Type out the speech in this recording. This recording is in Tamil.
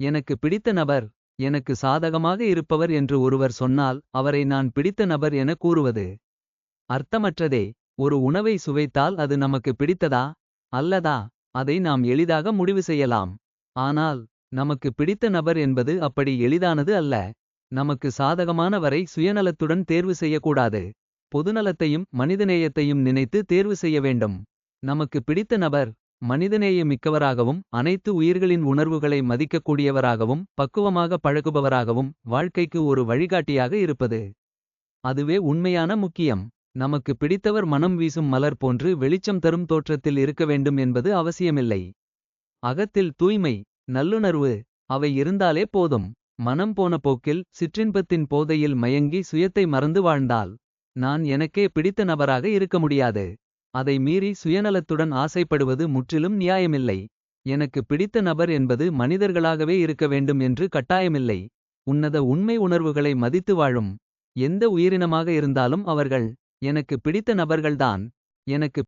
எனக்கு பிடித்த நபர். எனக்கு சாதகமாக இருப்பவர் என்று ஒருவர் சொன்னால். அவரை நான் பிடித்த நபர் என கூறுவது. அர்த்தமற்றதே ஒரு உணவை சுவைத்தால் அது நமக்கு பிடித்ததா. அல்லதா அதை நாம் எளிதாக முடிவு செய்யலாம். ஆனால் நமக்கு பிடித்த நபர் என்பது அப்படி எளிதானது அல்ல. நமக்கு சாதகமானவரை சுயநலத்துடன் தேர்வு செய்யக்கூடாது. பொதுநலத்தையும் மனிதநேயத்தையும் நினைத்து தேர்வு செய்ய வேண்டும். நமக்கு பிடித்த நபர் மனிதநேயமிக்கவராகவும். அனைத்து உயிர்களின் உணர்வுகளை மதிக்கக்கூடியவராகவும். பக்குவமாக பழகுபவராகவும் வாழ்க்கைக்கு ஒரு வழிகாட்டியாக இருப்பது. அதுவே உண்மையான முக்கியம். நமக்கு பிடித்தவர் மனம் வீசும் மலர் போன்று வெளிச்சம் தரும் தோற்றத்தில் இருக்க வேண்டும் என்பது அவசியமில்லை. அகத்தில் தூய்மை நல்லுணர்வு அவை இருந்தாலே போதும். மனம் போன போக்கில் சிற்றின்பத்தின் போதையில் மயங்கி சுயத்தை மறந்து வாழ்ந்தால். நான் எனக்கே பிடித்த நபராக இருக்க முடியாது. அதை மீறி சுயநலத்துடன் ஆசைப்படுவது முற்றிலும் நியாயமில்லை. எனக்கு பிடித்த நபர் என்பது மனிதர்களாகவே இருக்க வேண்டும் என்று கட்டாயமில்லை. உன்னத உண்மை உணர்வுகளை மதித்து வாழும். எந்த உயிரினமாக இருந்தாலும் அவர்கள். எனக்கு பிடித்த நபர்கள்தான் எனக்கு